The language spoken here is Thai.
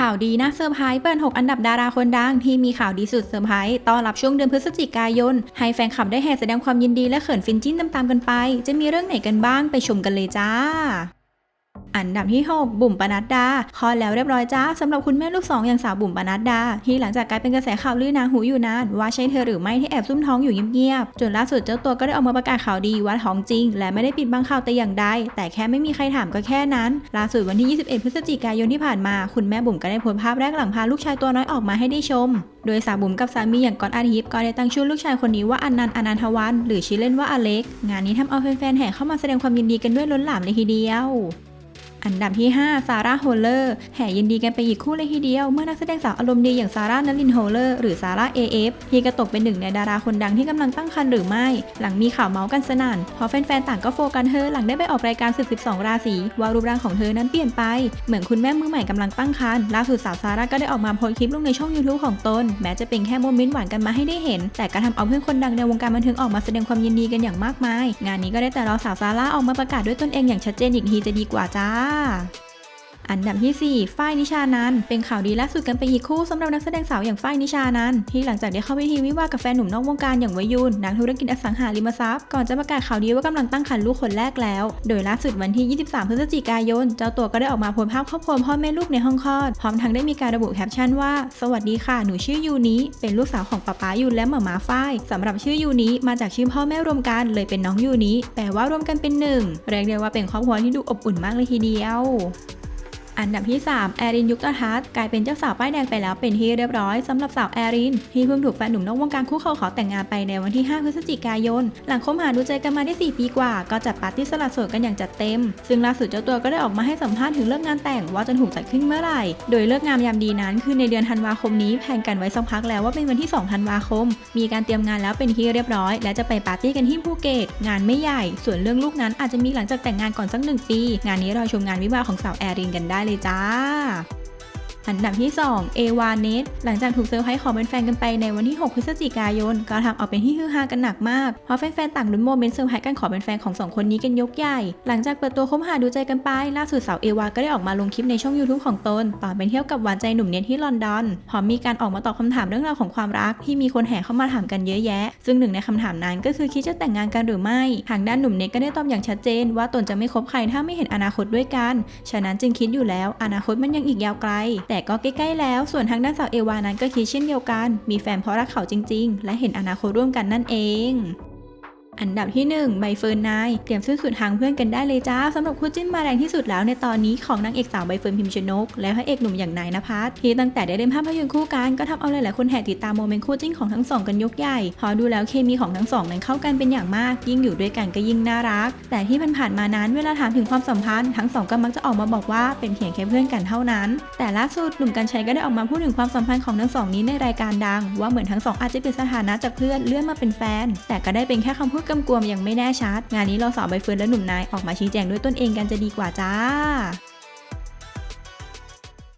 ข่าวดีนะเซอร์ไพรส์เปิด6อันดับดาราคนดังที่มีข่าวดีสุดเซอร์ไพรส์ต้อนรับช่วงเดือนพฤศจิกายน ให้แฟนคลับได้แห่แสดงความยินดีและเขินฟินจิ้นตามๆกันไป จะมีเรื่องไหนกันบ้างไปชมกันเลยจ้า อันดับที่ 6 บุ๋มปนัดดาคลอดแล้วเรียบร้อยจ้าสำหรับคุณแม่ลูกสองอย่างสาวบุ๋มปนัดดา ที่หลังจากกลายเป็นกระแสข่าวลือนางหูอยู่นานว่าใช่เธอหรือไม่ที่แอบซุ่มท้องอยู่เงียบๆจนล่าสุดเจ้าตัวก็ได้ออกมาประกาศข่าวดีว่าท้องจริง และไม่ได้ปิดบังข่าวแต่อย่างใดแต่แค่ไม่มีใครถามก็แค่นั้นล่าสุดวันที่ 21 พฤศจิกายนที่ผ่านมา คุณแม่บุ๋มก็ได้โพสต์ภาพแรกหลังพาลูกชายตัวน้อยออกมาให้ได้ชม โดยสาวบุ๋มกับสามีอย่างกอนอาทิตย์ก็ได้ตั้งชื่อลูกชายคนนี้ว่าอนันต์อนันทวัน หรือชื่อเล่นว่าอเล็ก งานนี้ทำเอาแฟนๆแห่เข้ามาแสดงความยินดีกันด้วยล้นหลามเลยทีเดียว อันดับที่ 5 ซาร่า โฮลเลอร์ แห่ยินดีกันไปอีกคู่เลยทีเดียว เมื่อนักแสดงสาวอารมณ์ดีอย่างซาร่านลิน โฮลเลอร์ หรือซาร่า AF ที่กระตกเป็นหนึ่งในดาราคนดังที่กำลังตั้งครรภ์หรือไม่ หลังมีข่าวเมาส์กันสนั่นพราะแฟนๆ ต่างก็โฟกัสเธอหลังได้ไปออกรายการ10 12 ราศีว่ารูปร่างของเธอนั้นเปลี่ยนไป เหมือนคุณแม่มือใหม่กำลังตั้งครรภ์ ล่าสุดสาวซาร่าก็ได้ออกมาโพสคลิปลงในช่อง YouTube ของตน แม้จะเป็นแค่โมเมนต์หวานกันมาให้ได้เห็น แต่ก็ทำเอาเพื่อนคนดังในวงการบันเทิงออกมาแสดงความยินดีกันอย่างมากมาย งานนี้ก็ได้แต่รอสาวซาร่าออกมาประกาศด้วยตนเองอย่างชัดเจนอีกทีจะดีกว่าจ้าค่ะ อันดับที่ 4 ฝ้ายนิชานันเป็นข่าวดีล่าสุดกันไปอีกคู่สำหรับนักแสดงสาวอย่างฝ้ายนิชานันที่หลังจากได้เข้าพิธีวิวากับแฟนหนุ่มนอกวงการอย่างวยุนนักธุรกิจอสังหาริมทรัพย์ก่อนจะประกาศข่าวดีว่ากำลังตั้งครรภ์ลูกคนแรกแล้ว โดยล่าสุดวันที่ 23 พฤศจิกายน เจ้าตัวก็ได้ออกมาโพสภาพครอบครัวพ่อแม่ลูกในห้องคลอด พร้อมทั้งได้มีการระบุแคปชั่นว่า สวัสดีค่ะหนูชื่อยูนี้เป็นลูกสาวของป๊าป๊ายูนและหม่าม้าฝ้ายสำหรับชื่อยูนี้มาจากชื่อพ่อแม่รวมกันเลยเป็นน้องยูนี้แปลว่ารวมกันเป็นหนึ่งเรียกได้ว่าเป็นครอบครัวที่ดูอบอุ่นมากเลยทีเดียว อันดับที่ 3 แอรินยุคตทัศกลายเป็นเจ้าสาวป้ายแดงไปแล้วเป็นที่เรียบร้อยสำหรับสาวแอริน ที่เพิ่งถูกแฟนหนุ่มนอกวงการคู่เขาขอแต่งงานไปในวันที่ 5 พฤศจิกายน หลังคบหาดูใจกันมาได้ 4 ปีกว่า ก็จัดปาร์ตี้สละโสดกันอย่างจัดเต็ม ซึ่งล่าสุดเจ้าตัวก็ได้ออกมาให้สัมภาษณ์ถึงเลิกงงานแต่งว่าจะถูกจัดขึ้นเมื่อไหร่ โดยเลิกงามยามดีนั้นคือในเดือนธันวาคมนี้แผนกันไว้สักพักแล้วว่าเป็นวันที่ 2 ธันวาคม มีการเตรียมงานแล้วเป็นที่เรียบร้อย และจะไปปาร์ตี้กันที่ภูเก็ตงานไม่ใหญ่ ส่วนเรื่องลูกนั้นอาจจะมีหลังจากแต่งงานก่อนสักหนึ่งปี งานนี้รอชมงานวิวาของสาวแอรินกันได้เลยจ้า อันดับที่ 2 เอวาเนตหลังจากถูกเซอร์ไพรส์ขอเป็นแฟนกันไปในวันที่ 6 พฤศจิกายน ก็ทำเอาเป็นที่ฮือฮากันหนักมาก เพราะแฟนๆต่างลุ้นโมเมนต์เซอร์ไพรส์กันขอเป็นแฟนของสองคนนี้กันยกใหญ่ หลังจากเปิดตัวคบหาดูใจกันไป ล่าสุดสาวเอวาก็ได้ออกมาลงคลิปในช่อง YouTube ของตนตอนไปเที่ยวกับหวานใจหนุ่มเนทที่ลอนดอนพร้อมมีการออกมาตอบคำถามเรื่องราวของความรักที่มีคนแห่เข้ามาถามกันเยอะแยะ ซึ่งหนึ่งในคำถามนั้นก็คือคิดจะแต่งงานกันหรือไม่ทางด้านหนุ่มเนทก็ได้ตอบอย่างชัดเจน ว่าตนจะไม่คบใครถ้าไม่เห็นอนาคตด้วยกัน ฉะนั้นจึงคิดอยู่แล้วอนาคตมันยังอีกยาวไกลแต่ก็ใกล้ๆแล้ว ส่วนทางด้านสาวเอวานั้นก็คิดเช่นเดียวกัน มีแฟนเพราะรักเขาจริง ๆ และเห็นอนาคตร่วมกันนั่นเอง อันดับที่1ใบเฟิร์นนายเตรียมซื้อสุดทางเพื่อนกันได้เลยจ้าสำหรับคู่จิ้นมาแรงที่สุดแล้วในตอนนี้ของนางเอกสาวใบเฟิร์นพิมชนก และพระเอกหนุ่มอย่างนายนภัสที่ตั้งแต่ได้เล่นภาพยนตร์คู่กันก็ทำเอาหลายๆคนแห่ติดตามโมเมนต์คู่จิ้นของทั้งสองกันยกใหญ่พอดูแล้วเคมีของทั้งสองนั้นเข้ากันเป็นอย่างมาก ยิ่งอยู่ด้วยกันก็ยิ่งน่ารัก แต่ที่ผ่านๆมานั้นเวลาถามถึงความสัมพันธ์ทั้งสองก็มักจะออกมาบอกว่าเป็นเพียงแค่เพื่อนกันเท่านั้น แต่ล่าสุดหนุ่มกัญชัยก็ได้ออกมาพูดถึงความสัมพันธ์ของทั้งสองนี้ในรายการดัง ว่าเหมือนทั้งสองอาจจะเป็นสถานะจากเพื่อนเลื่อนมาเป็นแฟน แต่ก็ได้เป็นแค่คำพูดกำกวมยังไม่แน่ชัด งานนี้เราสาวใบเฟิร์นและหนุ่มนายออกมาชี้แจงด้วยตนเองกันจะดีกว่าจ้า